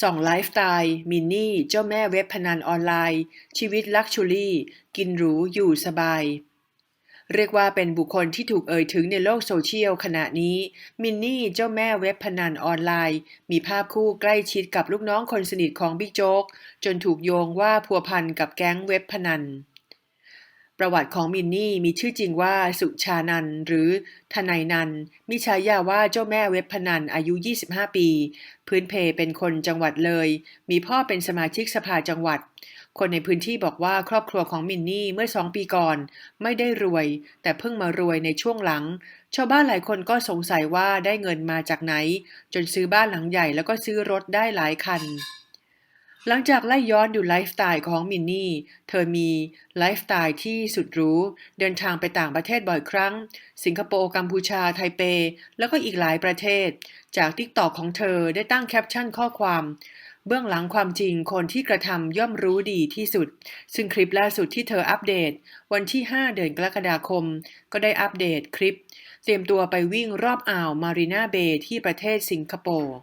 ส่องไลฟ์สไตล์ มินนี่ เจ้าแม่เว็บพนันออนไลน์ ชีวิตลักชูรี่ กินหรู อยู่สบาย เรียกว่าเป็นบุคคลที่ถูกเอ่ยถึงในโลกโซเชียลขณะนี้ มินนี่ เจ้าแม่เว็บพนันออนไลน์ มีภาพคู่ใกล้ชิดกับลูกน้องคนสนิทของบิ๊กโจ๊ก จนถูกโยงว่าพัวพันกับแก๊งเว็บพนัน ประวัติของมินนี่มีชื่อจริงว่าสุชานันหรือทนายนันมีฉายาว่าเจ้าแม่เว็บพนันอายุ 25 ปี พื้นเพเป็นคนจังหวัดเลย มีพ่อเป็นสมาชิกสภาจังหวัด คนในพื้นที่บอกว่าครอบครัวของมินนี่เมื่อสองปีก่อน ไม่ได้รวย แต่เพิ่งมารวยในช่วงหลัง ชาวบ้านหลายคนก็สงสัยว่าได้เงินมาจากไหน จนซื้อบ้านหลังใหญ่แล้วก็ซื้อรถได้หลายคัน หลังจากไล่ย้อนดูไลฟ์สไตล์ของมินนี่ เธอมีไลฟ์สไตล์ที่สุดหรูเดินทางไปต่างประเทศบ่อยครั้ง สิงคโปร์ กัมพูชา ไทเป แล้วก็อีกหลายประเทศ จากทิกตอกของเธอได้ตั้งแคปชั่นข้อความ เบื้องหลังความจริงคนที่กระทำย่อมรู้ดีที่สุด ซึ่งคลิปล่าสุดที่เธออัปเดต วันที่ 5 เดือนกรกฎาคม ก็ได้อัปเดตคลิป เตรียมตัวไปวิ่งรอบอ่าวมารีนาเบย์ที่ประเทศสิงคโปร์